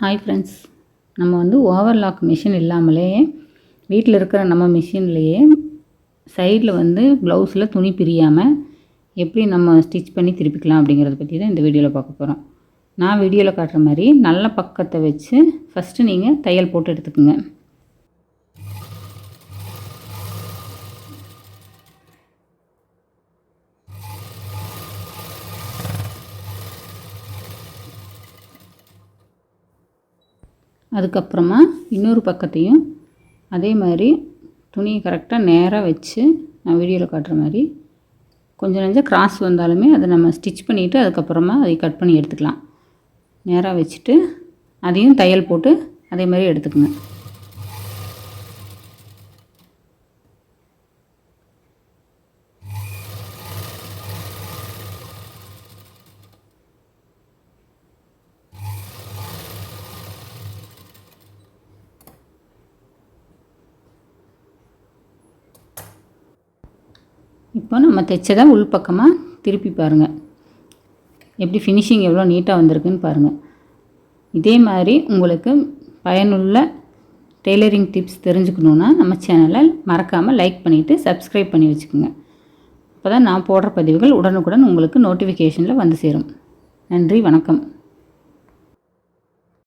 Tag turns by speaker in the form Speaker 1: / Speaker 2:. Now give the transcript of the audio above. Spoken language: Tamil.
Speaker 1: ஹாய் ஃப்ரெண்ட்ஸ் நம்ம வந்து ஓவர்லாக் மிஷின் இல்லாமலே வீட்டில் இருக்கிற நம்ம மிஷின்லேயே சைடில் வந்து ப்ளவுஸில் துணி பிரியாமல் எப்படி நம்ம ஸ்டிச் பண்ணி திருப்பிக்கலாம் அப்படிங்கிறத பற்றி தான் இந்த வீடியோவில் பார்க்க போகிறோம் நான் வீடியோவில் காட்டுற மாதிரி நல்ல பக்கத்தை வச்சு ஃபஸ்ட்டு நீங்கள் தையல் போட்டு எடுத்துக்கோங்க. அதுக்கப்புறமா இன்னொரு பக்கத்தையும் அதே மாதிரி துணியை கரெக்டாக நேராக வச்சு நான் வீடியோவில் காட்டுற மாதிரி கொஞ்சம் கொஞ்சம் கிராஸ் வந்தாலுமே அதை நம்ம ஸ்டிச் பண்ணிவிட்டு அதுக்கப்புறமா அதை கட் பண்ணி எடுத்துக்கலாம். நேராக வச்சுட்டு அதையும் தையல் போட்டு அதே மாதிரி எடுத்துக்கோங்க. இப்போ நம்ம தைச்சதை உள்பக்கமாக திருப்பி பாருங்கள் எப்படி ஃபினிஷிங் எவ்வளோ நீட்டாக வந்திருக்குன்னு பாருங்கள் இதே மாதிரி உங்களுக்கு பயனுள்ள டெய்லரிங் டிப்ஸ் தெரிஞ்சுக்கணுன்னா நம்ம சேனலை மறக்காமல் லைக் பண்ணிவிட்டு சப்ஸ்கிரைப் பண்ணி வச்சுக்கோங்க. அப்போ தான் நான் போடுற பதிவுகள் உடனுக்குடன் உங்களுக்கு நோட்டிஃபிகேஷனில் வந்து சேரும். நன்றி வணக்கம்.